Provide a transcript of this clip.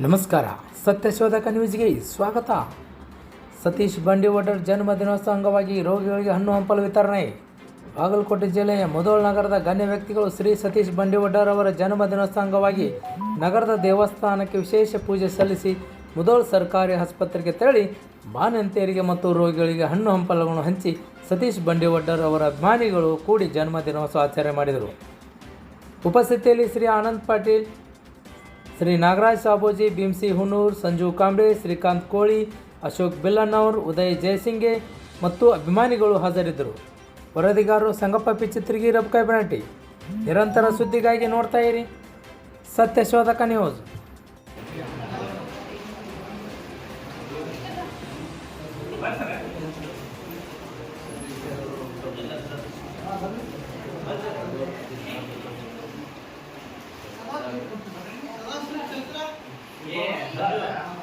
ನಮಸ್ಕಾರ. ಸತ್ಯಶೋಧಕ ನ್ಯೂಸ್ಗೆ ಸ್ವಾಗತ. ಸತೀಶ್ ಬಂಡಿವಾಟರ್ ಜನ್ಮ ದಿನೋತ್ಸವ ಅಂಗವಾಗಿ ರೋಗಿಗಳಿಗೆ ಹಣ್ಣು ಹಂಪಲು ವಿತರಣೆ. ಬಾಗಲಕೋಟೆ ಜಿಲ್ಲೆಯ ಮುದೋಳ್ ನಗರದ ಗಣ್ಯ ವ್ಯಕ್ತಿಗಳು ಶ್ರೀ ಸತೀಶ್ ಬಂಡಿವಡ್ಡರ್ ಅವರ ಜನ್ಮದಿನೋತ್ಸವ ಅಂಗವಾಗಿ ನಗರದ ದೇವಸ್ಥಾನಕ್ಕೆ ವಿಶೇಷ ಪೂಜೆ ಸಲ್ಲಿಸಿ ಮುದೋಳ್ ಸರ್ಕಾರಿ ಆಸ್ಪತ್ರೆಗೆ ತೆರಳಿ ಬಾಣಂತಿಯರಿಗೆ ಮತ್ತು ರೋಗಿಗಳಿಗೆ ಹಣ್ಣು ಹಂಪಲುಗಳನ್ನು ಹಂಚಿ ಸತೀಶ್ ಬಂಡಿವಡ್ಡರ್ ಅವರ ಅಭಿಮಾನಿಗಳು ಕೂಡಿ ಜನ್ಮದಿನೋತ್ಸವ ಆಚರಣೆ ಮಾಡಿದರು. ಉಪಸ್ಥಿತಿಯಲ್ಲಿ ಶ್ರೀ ಆನಂದ್ ಪಾಟೀಲ್ ಶ್ರೀ ನಾಗರಾಜ್ ಸಾಬೋಜಿ, ಭೀಮ್ಸಿ ಹುನೂರ್ ಸಂಜು ಕಾಂಬ್ಳೆ ಶ್ರೀಕಾಂತ್ ಕೋಳಿ, ಅಶೋಕ್ ಬಿಲ್ಲನವರ್ ಉದಯ್ ಜಯಸಿಂಗೆ ಮತ್ತು ಅಭಿಮಾನಿಗಳು ಹಾಜರಿದ್ದರು. ವರದಿಗಾರರು ಸಂಗಪ್ಪ ಪಿಚಿತ್ರಿಗೆ ರಬಕಾಯಿ ಬಣಟಿ ನಿರಂತರ ಸುದ್ದಿಗಾಗಿ ನೋಡ್ತಾ ಇರಿ. ಸತ್ಯ ಶೋಧಕ ನ್ಯೂಸ್. Yeah.